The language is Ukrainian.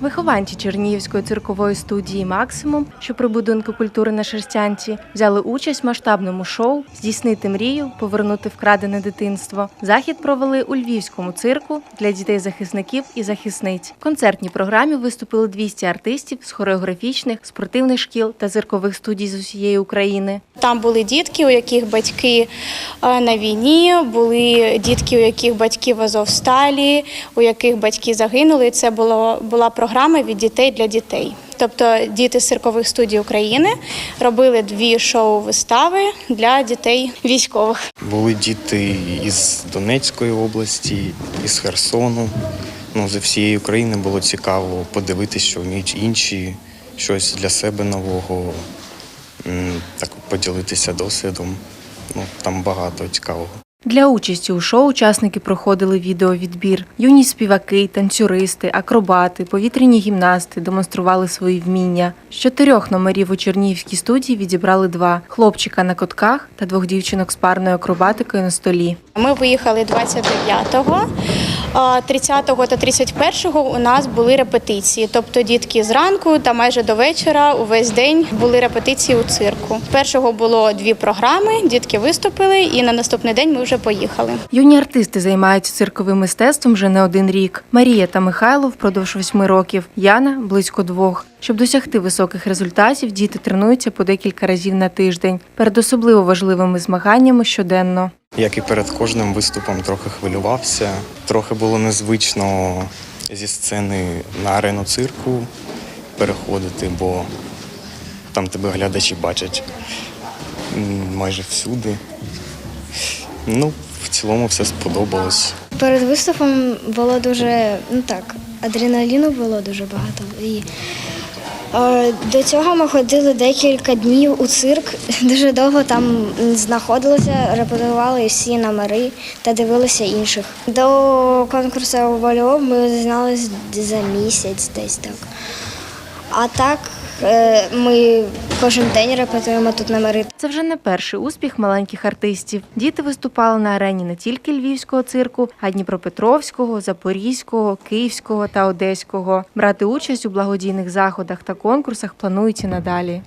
Вихованці Чернігівської циркової студії Максимум, що при будинку культури на Шерстянці, взяли участь в масштабному шоу Здійснити мрію, повернути вкрадене дитинство. Захід провели у львівському цирку для дітей-захисників і захисниць. В концертній програмі виступили 200 артистів з хореографічних, спортивних шкіл та циркових студій з усієї України. Там були дітки, у яких батьки е, на війні, були дітки, у яких батьки в Азовсталі, у яких батьки загинули. Це було, була програма від дітей для дітей. Тобто діти з циркових студій України робили дві шоу-вистави для дітей військових. Були діти із Донецької області, із Херсону. Ну, з всієї України було цікаво подивитися, що вміють інші, щось для себе нового, так поділитися досвідом. Ну, там багато цікавого. Для участі у шоу учасники проходили відеовідбір. Юні співаки, танцюристи, акробати, повітряні гімнасти демонстрували свої вміння. З чотирьох номерів у Чернігівській студії відібрали два: хлопчика на котках та двох дівчинок з парною акробатикою на столі. Ми виїхали 29-го, а 30-го та 31-го у нас були репетиції. Тобто дітки зранку та майже до вечора увесь день були репетиції у цирку. Першого було дві програми, дітки виступили, і на наступний день ми вже поїхали. Юні артисти займаються цирковим мистецтвом вже не один рік. Марія та Михайло впродовж восьми років, Яна близько двох. Щоб досягти високих результатів, діти тренуються по декілька разів на тиждень перед особливо важливими змаганнями щоденно. Як і перед кожним виступом трохи хвилювався. Трохи було незвично зі сцени на арену цирку переходити, бо там тебе глядачі бачать майже всюди. Ну, в цілому все сподобалось. Перед виступом було дуже, ну так, адреналіну було дуже багато. І до цього ми ходили декілька днів у цирк, дуже довго там знаходилися, репетували всі номери та дивилися інших. До конкурсу Вольов ми дізналися за місяць десь так. А так е, ми кожен день репетуємо тут номери. Це вже не перший успіх маленьких артистів. Діти виступали на арені не тільки львівського цирку, а й Дніпропетровського, Запорізького, Київського та Одеського. Брати участь у благодійних заходах та конкурсах планують і надалі.